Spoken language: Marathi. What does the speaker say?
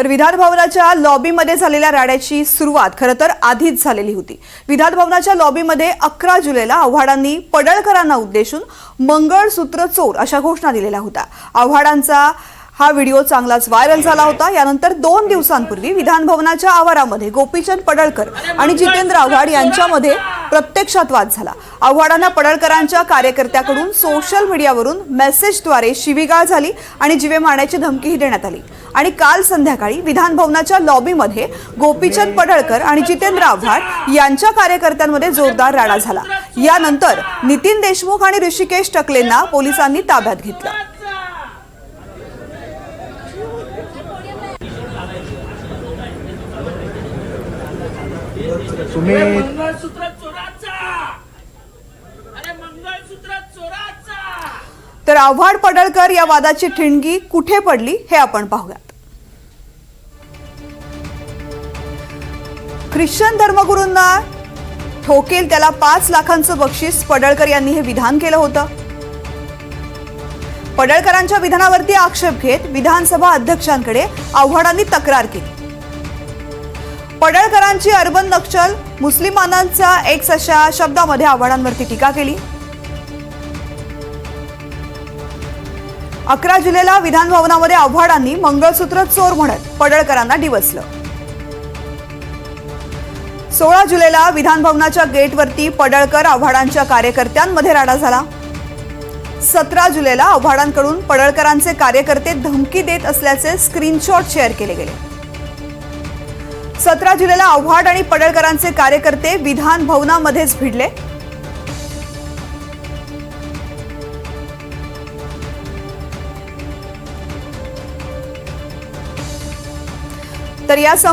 तर विधान भवनाच्या लॉबीमध्ये झालेल्या राड्याची सुरुवात खरं तर आधीच झालेली होती. विधान भवनाच्या लॉबीमध्ये अकरा जुलैला आव्हाडांनी पडळकरांना उद्देशून मंगळसूत्र चोर अशा घोषणा दिलेल्या होत्या. आव्हाडांचा हा व्हिडिओ चांगलाच व्हायरल झाला होता. यानंतर दोन दिवसांपूर्वी विधान भवनाच्या आवारामध्ये गोपीचंद पडळकर आणि जितेंद्र आव्हाड यांच्यामध्ये प्रत्यक्षात वाद झाला. आव्हाडांना पडळकरांच्या कार्यकर्त्याकडून सोशल मीडियावरून मेसेजद्वारे शिवीगाळ झाली आणि जीवे मारण्याची धमकीही देण्यात आली. आणि काल संध्याकाळी विधान भवनाच्या लॉबीमध्ये गोपीचंद पडळकर आणि जितेंद्र आव्हाड यांच्या कार्यकर्त्यांमध्ये जोरदार राडा झाला. यानंतर नितीन देशमुख आणि ऋषिकेश टकलेंना पोलिसांनी ताब्यात घेतलं. तुम्ही मंगळसूत्र चोराचा अरे मंगळसूत्र चोराचा तर आव्हाड पडळकर या वादाची ठिणगी कुठे पडली हे आपण पाहूयात. ख्रिश्चन धर्मगुरूंना ठोकेल त्याला पाच लाखांचं बक्षीस पडळकर यांनी हे विधान केलं होतं. पडळकरांच्या विधानावरती आक्षेप घेत विधानसभा अध्यक्षांकडे आव्हाडांनी तक्रार केली. पडळकरांची अर्बन नक्षल मुस्लिमानांचा एक्स अशा शब्दामध्ये आव्हाडांवरती टीका केली. अकरा जुलैला विधान भवनामध्ये आव्हाडांनी मंगळसूत्र चोर म्हणत पडळकरांना डिवचलं. सोळा जुलैला विधान भवनाच्या गेटवरती पडळकर आव्हाडांच्या कार्यकर्त्यांमध्ये राडा झाला. सतरा जुलैला आव्हाडांकडून पडळकरांचे कार्यकर्ते धमकी देत असल्याचे स्क्रीनशॉट शेअर केले गेले. सतरा जुलैला आव्हाड आणि पडळकरांचे कार्यकर्ते विधान भवनामध्येच भिडले. तर या सं-